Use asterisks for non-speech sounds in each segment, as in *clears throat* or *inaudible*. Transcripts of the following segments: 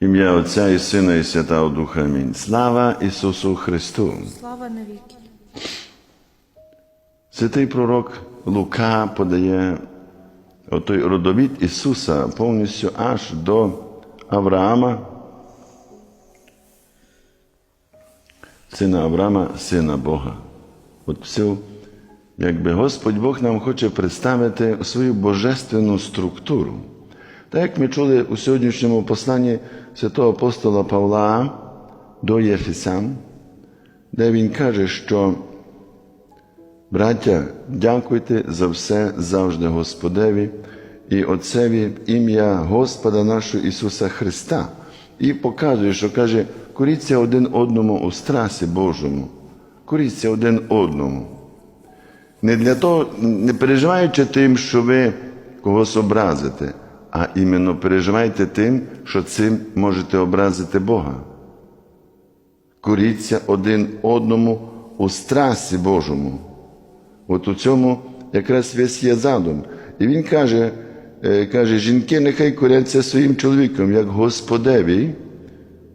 Ім'я Отця і Сина, і Святого Духа. Амінь. Слава Ісусу Христу! Слава навіки. Святий пророк Лука подає отой родовід Ісуса повністю аж до Авраама, сина Авраама, сина Бога. От все, якби Господь Бог нам хоче представити свою божественну структуру. Так як ми чули у сьогоднішньому посланні святого апостола Павла до Єфесян, де він каже, що Браття, дякуйте за все завжди Господеві і Отцеві ім'я Господа нашого Ісуса Христа. І показує, що каже, коріться один одному у страсі Божому, коріться один одному. Не для того, не переживаючи тим, що ви когось образите, а іменно переживайте тим, що цим можете образити Бога. Коріться один одному у страсі Божому. От у цьому якраз весь є задум. І він каже, е, каже, жінки нехай коряться своїм чоловіком, як Господеві,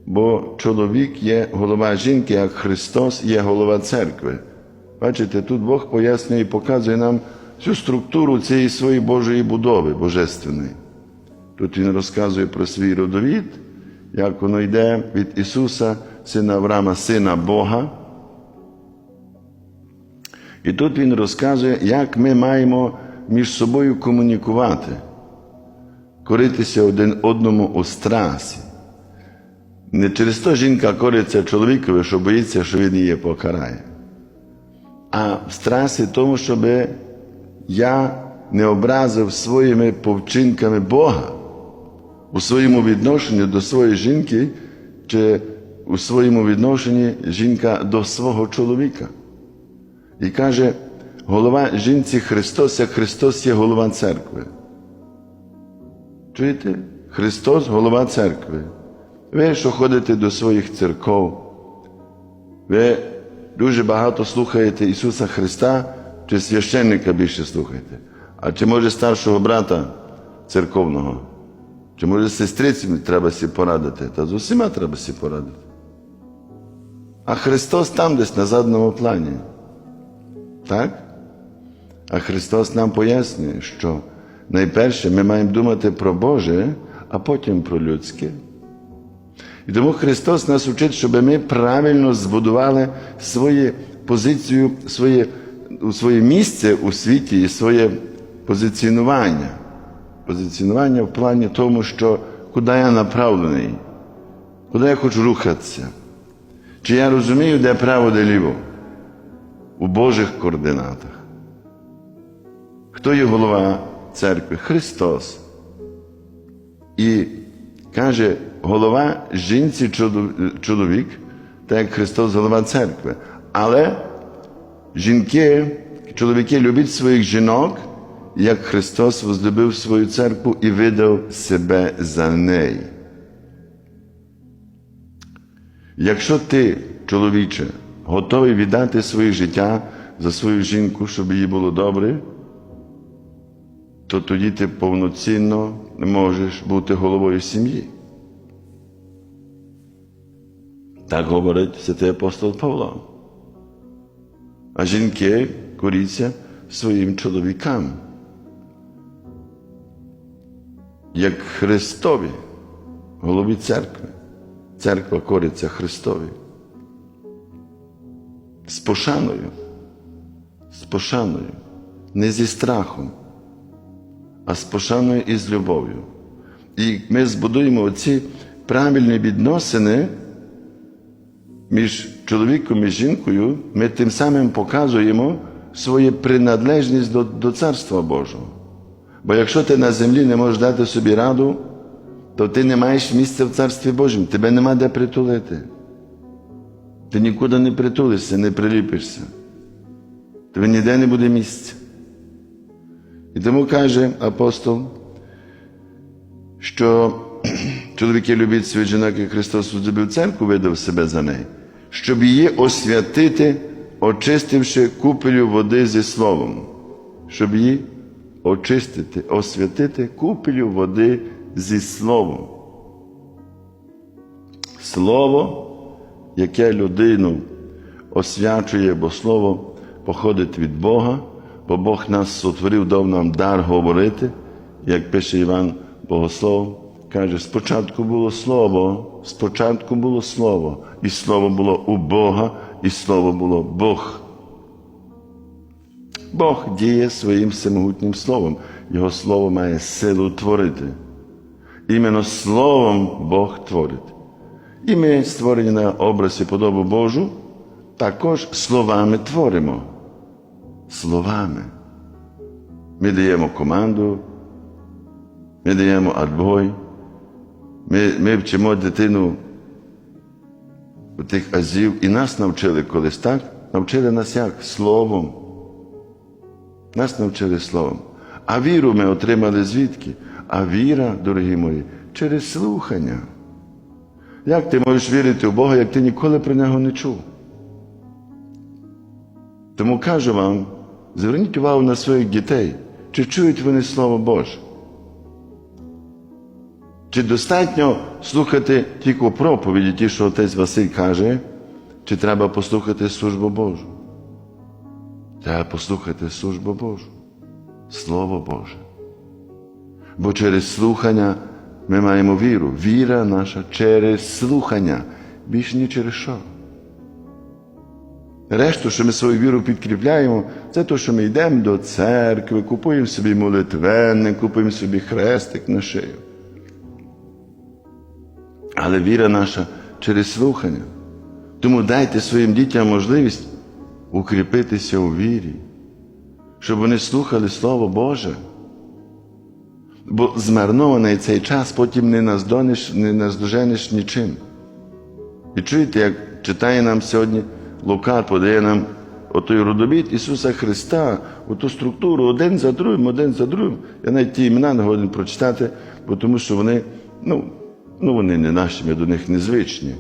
бо чоловік є голова жінки, як Христос є голова церкви. Бачите, тут Бог пояснює і показує нам всю структуру цієї своєї Божої будови божественної. Тут він розказує про свій родовід, як воно йде від Ісуса, сина Авраама, сина Бога. І тут він розказує, як ми маємо між собою комунікувати, коритися один одному у страсі. Не через то жінка кориться чоловікові, що боїться, що він її покарає. А в страсі тому, щоб я не образив своїми повчинками Бога у своєму відношенні до своєї жінки, чи у своєму відношенні жінка до свого чоловіка. І каже, голова жінці Христос, як Христос є голова церкви. Чуєте? Христос голова церкви. Ви, що ходите до своїх церков, ви дуже багато слухаєте Ісуса Христа, чи священника більше слухаєте, а чи може старшого брата церковного, чи може сестриці треба сі порадити, та з усіма треба сі порадити. А Христос там десь на задному плані. Так? А Христос нам пояснює, що найперше ми маємо думати про Боже, а потім про людське. І тому Христос нас учить, щоб ми правильно збудували свою позицію, своє, своє місце у світі і своє позиціонування. Позиціонування в плані тому, що куди я направлений, куди я хочу рухатися. Чи я розумію, де право, де ліво у Божих координатах. Хто є голова церкви? Христос. І каже, голова жінці чоловік, так як Христос голова церкви. Але жінки, чоловіки люблять своїх жінок, як Христос возлюбив свою церкву і видав себе за неї. Якщо ти, чоловіче, готовий віддати своє життя за свою жінку, щоб їй було добре, то тоді ти повноцінно можеш бути головою сім'ї. Так говорить святий апостол Павло. А жінки коріться своїм чоловікам. Як Христові, голові церкви. Церква кориться Христові з пошаною, з пошаною, не зі страхом, а з пошаною і з любов'ю. І ми збудуємо оці правильні відносини між чоловіком і жінкою, ми тим самим показуємо свою приналежність до, до Царства Божого. Бо якщо ти на землі не можеш дати собі раду, то ти не маєш місця в Царстві Божому, тебе нема де притулити. Ти нікуди не притулишся, не приліпишся. Тобі ніде не буде місця. І тому каже апостол, що *clears throat* чоловіки люблять свою жінок, як Христос возлюбив церкву, видав себе за неї, щоб її освятити, очистивши купелю води зі словом, щоб її очистити, освятити купелю води зі словом. Слово, яке людину освячує, бо Слово походить від Бога, бо Бог нас сотворив, дав нам дар говорити, як пише Іван Богослов, каже, спочатку було Слово, спочатку було Слово, і Слово було у Бога, і Слово було Бог. Бог діє своїм всемогутнім словом. Його слово має силу творити. Іменно Словом Бог творить. І ми, створені на образ і подобу Божу, також словами творимо. Словами. Ми даємо команду, ми даємо адбой, ми, ми вчимо дитину у тих азів, і нас навчили колись так, навчили нас як? Словом. Нас навчили словом. А віру ми отримали звідки? А віра, дорогі мої, через слухання. Як ти можеш вірити в Бога, як ти ніколи про нього не чув? Тому кажу вам, зверніть увагу на своїх дітей, чи чують вони Слово Боже. Чи достатньо слухати тільки проповіді, ті, що отець Василь каже, чи треба послухати службу Божу? Треба послухати службу Божу, Слово Боже. Бо через слухання ми маємо віру. Віра наша через слухання, більш ні через що. Решту, що ми свою віру підкріпляємо, це те, що ми йдемо до церкви, купуємо собі молитвенник, купуємо собі хрестик на шию. Але віра наша через слухання. Тому дайте своїм дітям можливість укріпитися у вірі, щоб вони слухали Слово Боже. Бо змарнований цей час потім не наздонеш, не наздоженеш нічим. І чуєте, як читає нам сьогодні Лука, подає нам отой родовід Ісуса Христа, оту структуру один за другим, один за другим. Я навіть ті імена не годен прочитати, бо тому що вони, ну, ну вони не наші, ми до них незвичні.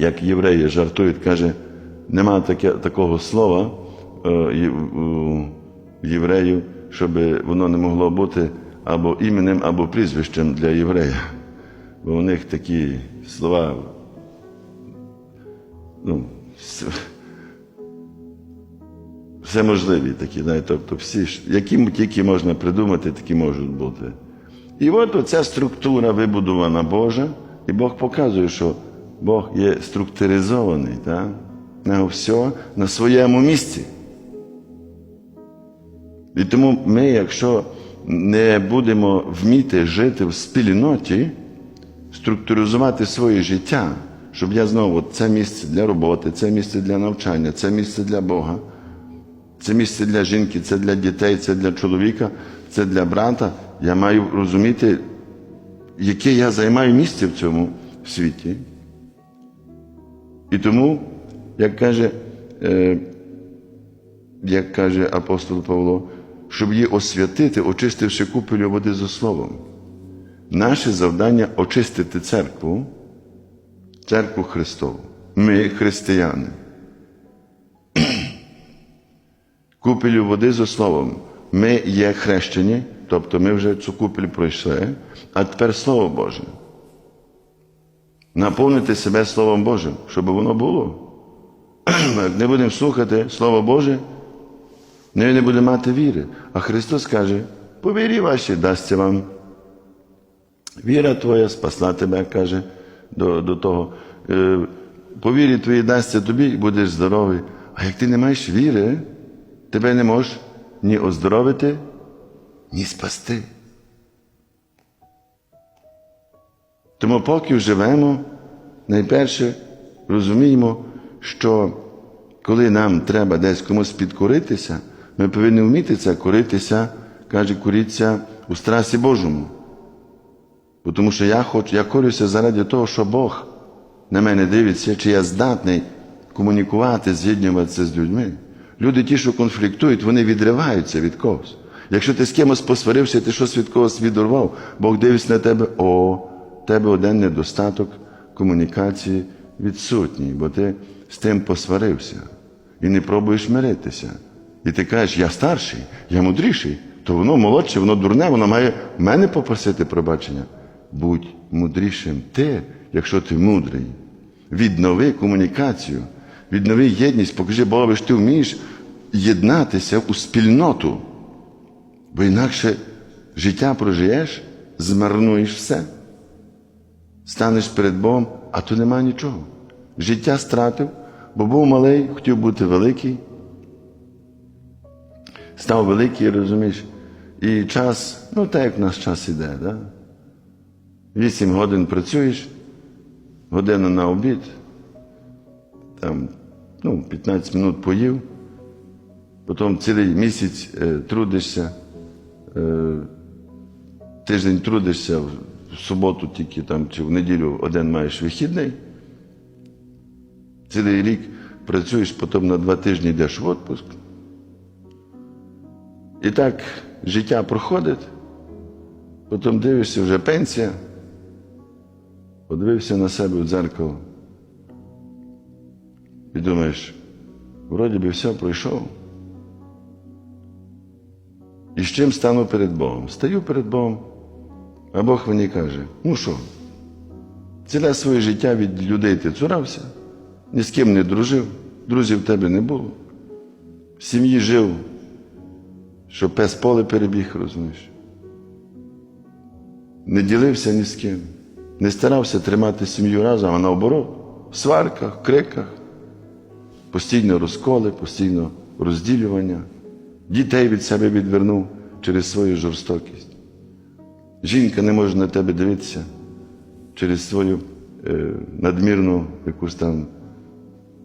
Як євреї жартують, каже, нема таке, такого слова е, у єврею, щоб воно не могло бути або іменем, або прізвищем для єврея. Бо у них такі слова. Ну, все можливі такі, знаєте, тобто всі, які тільки можна придумати, такі можуть бути. І от оця структура вибудована Божа, і Бог показує, що Бог є структуризований, так? на все на своєму місці. І тому ми, якщо не будемо вміти жити в спільноті, структуризувати своє життя, щоб я знову це місце для роботи, це місце для навчання, це місце для Бога, це місце для жінки, це для дітей, це для чоловіка, це для брата. Я маю розуміти, яке я займаю місце в цьому світі. І тому, як каже, е, як каже апостол Павло, щоб її освятити, очистивши купелю води за словом. Наше завдання очистити церкву, церкву Христову. Ми християни. *clears throat* Купелю води за словом. Ми є хрещені, тобто ми вже цю купель пройшли, а тепер Слово Боже. Наповнити себе Словом Божим, щоб воно було. Як не будемо слухати Слово Боже, ми не будемо мати віри. А Христос каже, по вірі вашій дасться вам. Віра твоя спасла тебе, каже до до того. «Е, По вірі твоїй дасться тобі і будеш здоровий. А як ти не маєш віри, тебе не можеш ні оздоровити, ні спасти. Тому поки живемо, найперше розуміємо, що коли нам треба десь комусь підкоритися, ми повинні вміти це коритися, каже, коріться у страсі Божому. Бо Тому що я хочу, я корюся заради того, що Бог на мене дивиться, чи я здатний комунікувати, з'єднуватися з людьми. Люди, ті, що конфліктують, вони відриваються від когось. Якщо ти з кимось посварився, ти щось від когось відорвав, Бог дивиться на тебе, о, тебе один недостаток комунікації відсутній, бо ти з тим посварився і не пробуєш миритися. І ти кажеш, я старший, я мудріший, то воно молодше, воно дурне, воно має мене попросити пробачення. будь мудрішим. Ти, якщо ти мудрий, віднови комунікацію, віднови єдність, покажи Богові, що ти вмієш єднатися у спільноту. Бо інакше життя прожиєш, змарнуєш все. Станеш перед Богом, а то нема нічого. Життя стратив, бо був малий, хотів бути великий. Став великий, розумієш, і час, ну так як в нас час іде, да? Вісім годин працюєш, година на обід, там, ну, 15 минут поїв, потім цілий місяць е, трудишся, е, тиждень трудишся, в суботу тільки там, чи в неділю один маєш вихідний. Цілий рік працюєш, потім на два тижні йдеш в відпуск. І так життя проходить, потім дивишся вже пенсія, подивився на себе в дзеркало і думаєш, вроді би все пройшов. І з чим стану перед Богом? Стаю перед Богом, а Бог мені каже: ну що, ціле своє життя від людей ти цурався, ні з ким не дружив, друзів в тебе не було. В сім'ї жив, що пес поле перебіг, розумієш. Не ділився ні з ким, не старався тримати сім'ю разом, а наоборот, в сварках, в криках, постійно розколи, постійно розділювання. Дітей від себе відвернув через свою жорстокість. Жінка не може на тебе дивитися через свою е, надмірну якусь там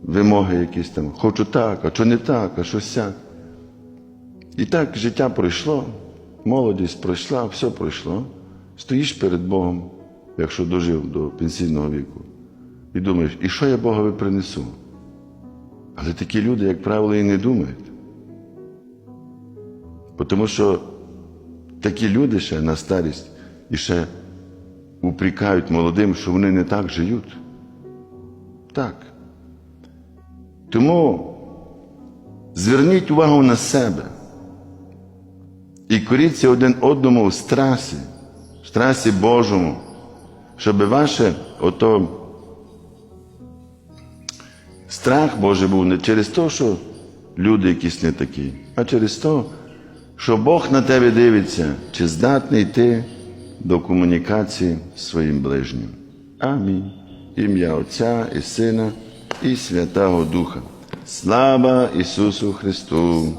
вимоги, якісь там. Хочу так, а що не так, а що сяк. І так життя пройшло, молодість пройшла, все пройшло. Стоїш перед Богом, якщо дожив до пенсійного віку, і думаєш, і що я Богові принесу? Але такі люди, як правило, і не думають. Тому що такі люди ще на старість і ще упрікають молодим, що вони не так живуть. Так. Тому зверніть увагу на себе і коріться один одному у страсі, в страсі Божому, щоб ваше ото страх Божий був не через те, що люди якісь не такі, а через те, що Бог на тебе дивиться, чи здатний ти до комунікації з своїм ближнім. Амінь. Ім'я Отця і Сина і Святого Духа. Слава Ісусу Христу!